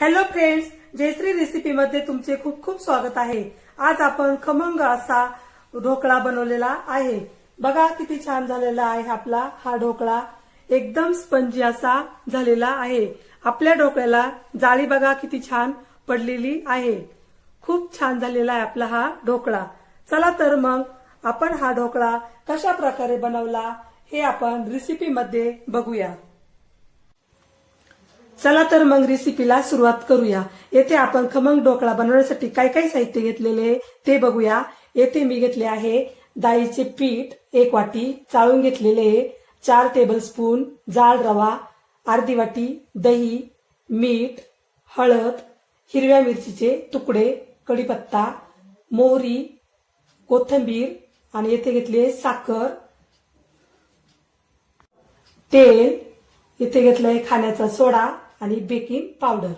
Hello friends Jayashree recipe मध्ये तुमचे खूप खूप स्वागत आहे. आज आपण खमंग असा ढोकळा बनवलेला आहे. बघा किती छान झालेला आहे आपला हा ढोकळा. एकदम स्पंजी असा झालेला आहे. आपल्या ढोकळ्याला जाळी बघा किती छान पडलेली आहे. खूप छान झालेला आहे आपला हा ढोकळा. चला तर मग आपण हा ढोकळा कशा प्रकारे बनवला हे आपण रेसिपीमध्ये बघूया. चला तर मग रेसिपीला सुरुवात करूया. येथे आपण खमंग ढोकळा बनवण्यासाठी काय काय साहित्य घेतलेले ते बघूया. येथे मी घेतले आहे डाळीचे पीठ एक वाटी चाळून घेतलेले चार टेबलस्पून जाड रवा अर्धी वाटी दही मीठ हळद हिरव्या मिरचीचे तुकडे कढीपत्ता मोहरी कोथिंबीर आणि येथे घेतले साखर तेल इथे घेतलंय खाण्याचा सोडा आणि बेकिंग पावडर.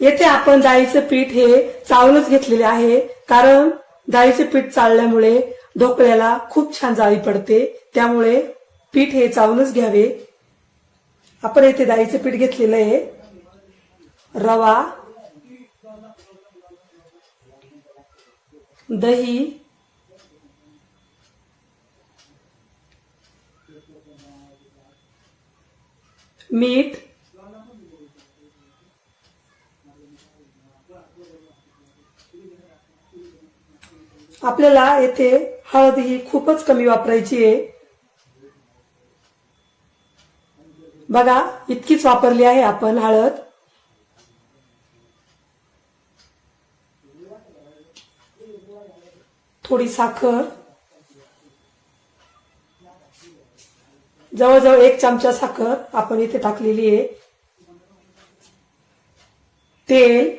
येथे आपण डाळीचे पीठ हे चाळूनच घेतलेले आहे कारण डाळीचे पीठ चाळल्यामुळे ढोकळ्याला खूप छान जाळी पडते. त्यामुळे पीठ हे चावूनच घ्यावे. आपण येथे डाळीचे पीठ घेतलेलं आहे. रवा दही मीठ. आपल्याला येथे हळद ही खूपच कमी वापरायची आहे. बघा इतकीच वापरली आहे आपण हळद. थोडी साखर. जवळजवळ एक चमचा साखर आपण इथे टाकलेली आहे. तेल.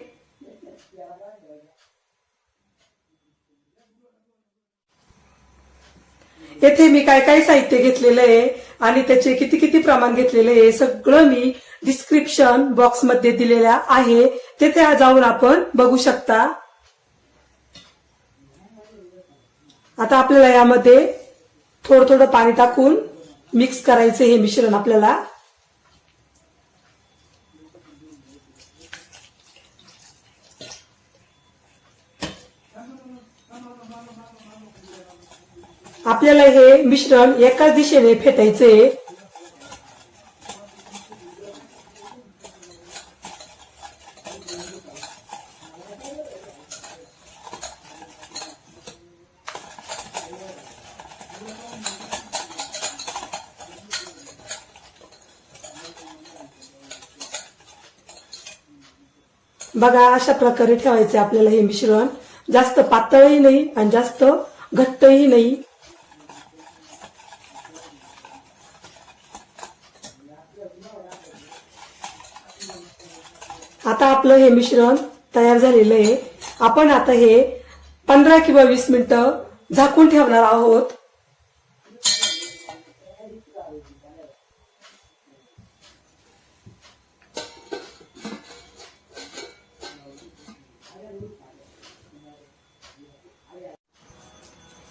येथे मी काय काय साहित्य घेतलेलं आहे आणि त्याचे किती किती प्रमाण घेतलेले आहे सगळं मी डिस्क्रिप्शन बॉक्समध्ये दिलेल्या आहे. तेथे जाऊन आपण बघू शकता. आता आपल्याला यामध्ये थोडं थोडं पाणी टाकून मिक्स करायचं हे मिश्रण आपल्याला. आपल्याला हे मिश्रण एकाच दिशेने फेटायचे बघा अशा प्रकारे ठेवायचे आपल्याला हे मिश्रण. जास्त पातळही नाही आणि जास्त घट्टही नाही. आता आपलं हे मिश्रण तयार झालेलं आहे. आपण आता हे पंधरा किंवा वीस मिनिटं झाकून ठेवणार आहोत.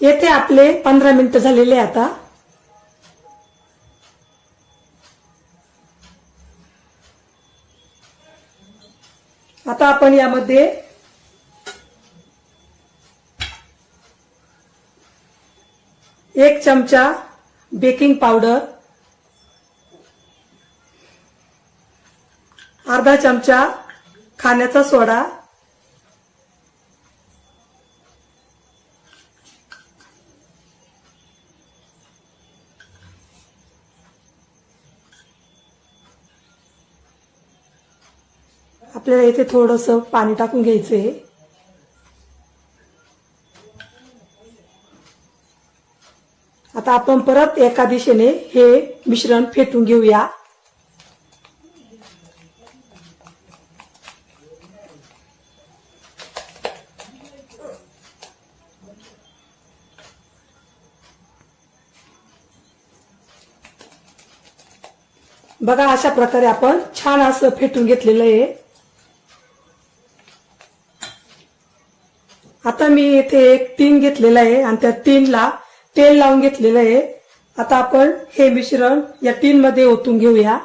येथे आपले पंधरा मिनिटं झालेले आहे आता. आता आपण यामध्ये एक चमचा बेकिंग पावडर अर्धा चमचा खाण्याचा सोडा आपल्याला इथे थोडस पाणी टाकून घ्यायचंय आता आपण परत एका दिशेने हे मिश्रण फेटून घेऊया. बघा अशा प्रकारे आपण छान असं फेटून घेतलेलं आहे. आता मी इथे एक टीन घेतलेलं आहे आणि त्या टीनला तेल लावून घेतलेलं आहे. आता आपण हे मिश्रण या टीन मध्ये ओतून घेऊया.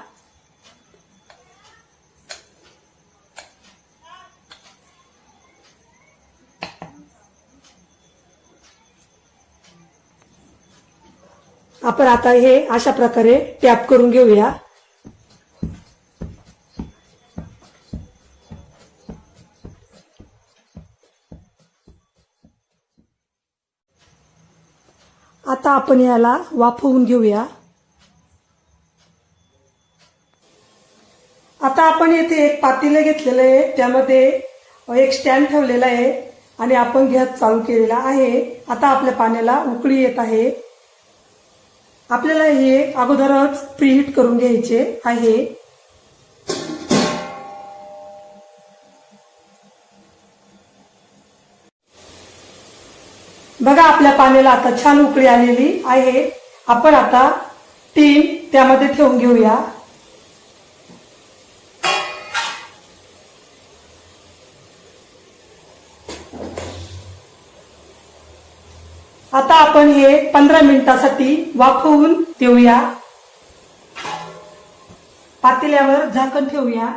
आपण आता हे अशा प्रकारे टॅप करून घेऊया. आपण याला वाफवून घेऊया. आता आपण येथे एक पातेलं घेतलेलं आहे. त्यामध्ये एक स्टँड ठेवलेला आहे आणि आपण गॅस चालू केलेला आहे. आता आपल्या पाण्याला उकळी येत आहे. आपल्याला हे अगोदरच प्रीहीट करून घ्यायचे आहे. बघा आपल्या पाण्याला आता छान उकळी आलेली आहे. आपण आता टीम त्यामध्ये ठेवून घेऊया. आता आपण हे पंधरा मिनिटासाठी वाफवून देऊया पातेल्यावर झाकण ठेवूया.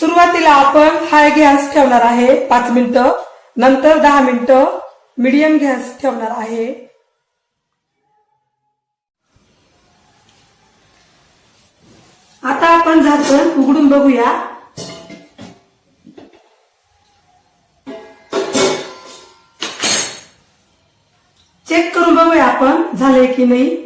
सुरुवातीला आपण हाय गॅस ठेवणार आहे पाच मिनिटं नंतर दहा मिनिटं मीडियम गॅस ठेवणार आहे. आता आपण झाकण उघडून बघूया. चेक करून बघूया आपण झालंय की नाही.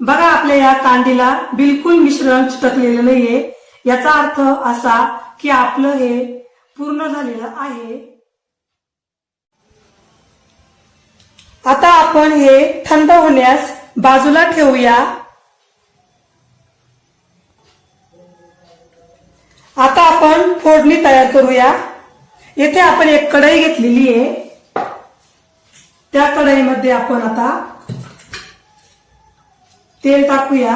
बघा आपल्या या कांदीला बिलकुल मिश्रण चिटकलेलं नाहीये. याचा अर्थ असा की आपलं हे पूर्ण झालेलं आहे. आता आपण हे थंड होण्यास बाजूला ठेवूया. आता आपण फोडणी तयार करूया. येथे आपण एक कढई घेतलेली आहे. त्या कढईमध्ये आपण आता तेल टाकूया.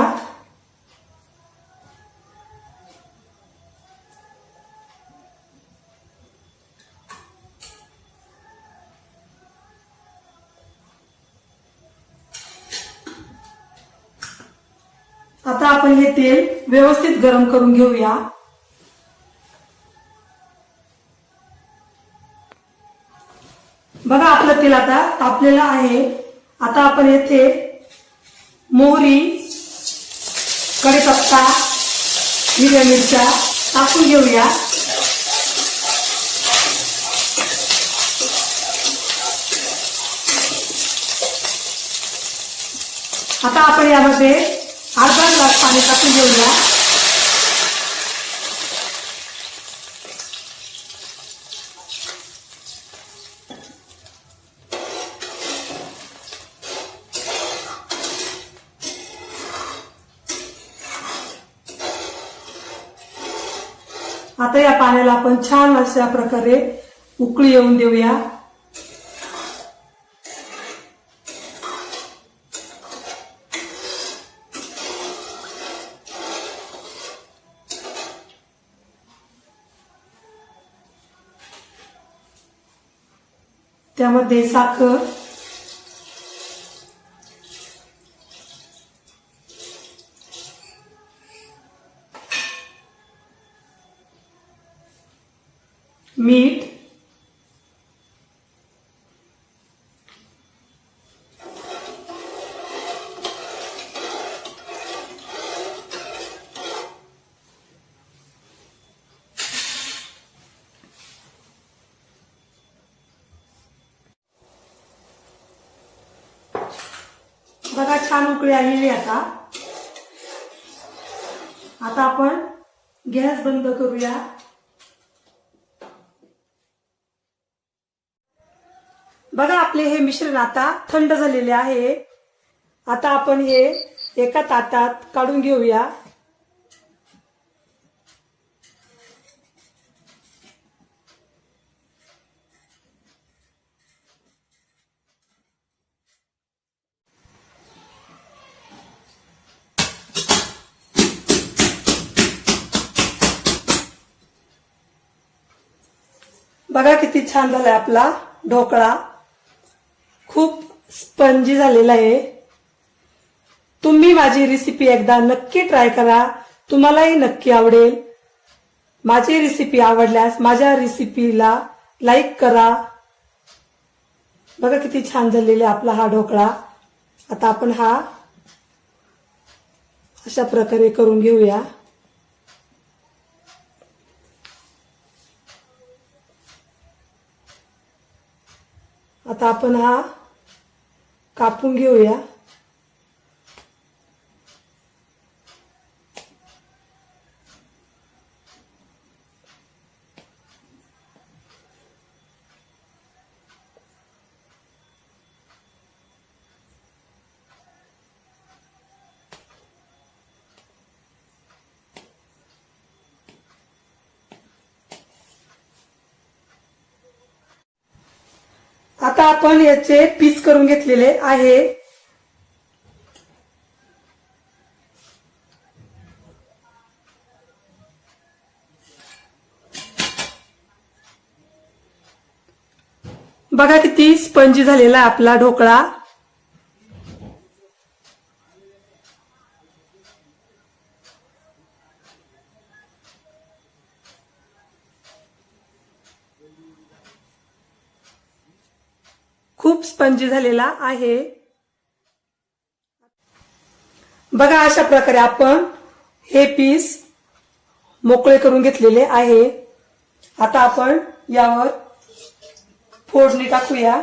आता आपण हे तेल व्यवस्थित गरम करून घेऊया. बघा आपलं तेल आता तापलेलं आहे. आता आपण येथे मोहरी कढीपत्ता हिरव्या मिरच्या टाकून घेऊया. आता आपण यामध्ये अर्धा ग्लास पाणी टाकून घेऊया आता या पाण्याला आपण छान अशा प्रकारे उकळी येऊन देऊया. त्यामध्ये साखर मीठ बघा छान उकळी आलेली आता. आता आपण गॅस बंद करूया. बघा आपले हे मिश्रण आता थंड झालेले आहे. आता आपण हे एका तातात काढून घेऊया. बघा किती छान झालाय आपला ढोकळा. खूप स्पंजी झालेला आहे. तुम्ही माझी रेसिपी एकदा नक्की ट्राय करा. तुम्हालाही नक्की आवडेल. माझी रेसिपी आवडल्यास माझ्या रेसिपीला लाईक करा. बघा किती छान झालेला आहे आपला हा ढोकळा. आता आपण हा अशा प्रकारे करून घेऊया. आता आपण हा कापून घेऊया. आता आपण याचे पीस करून घेतलेले आहे. बघा किती स्पंजी झालेला आपला ढोकळा खूप स्पंजी झालेला आहे. बघा अशा प्रकारे आपण हे पीस मोकळे करून घेतलेले आहे. आता आपण यावर फोडणी टाकूया.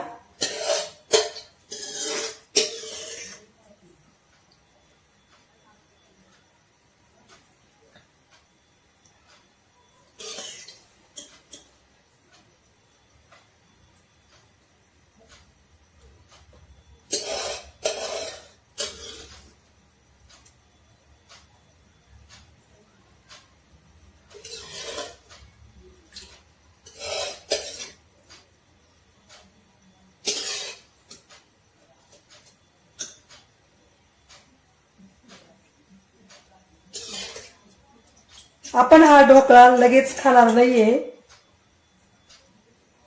आपण हा ढोकळा लगेच खाणार नाहीये.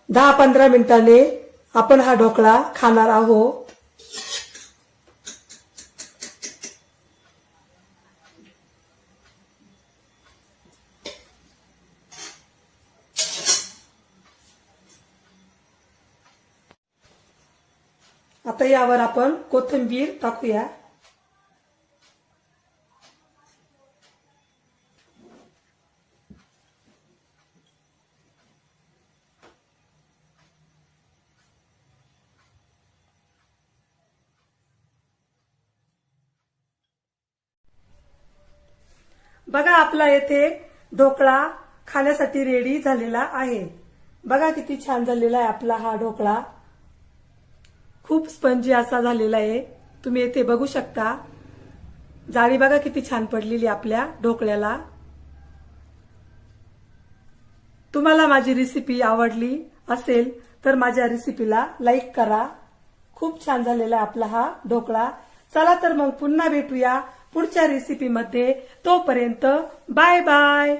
दहा पंधरा मिनिटाने आपण हा ढोकळा खाणार आहोत. आता यावर आपण कोथिंबीर टाकूया. बघा आपला येथे ढोकळा खाण्यासाठी रेडी झालेला आहे. बघा किती छान झालेला आहे आपला हा ढोकळा. खूप स्पंजी असा झालेला आहे. तुम्ही येथे बघू शकता. जाळी बघा किती छान पडलेली आपल्या ढोकळ्याला. तुम्हाला माझी रेसिपी आवडली असेल तर माझ्या रेसिपीला लाईक करा. खूप छान झालेला आहे आपला हा ढोकळा. चला तर मग पुन्हा भेटूया. पुढच्या रेसिपीमध्ये तोपर्यंत बाय बाय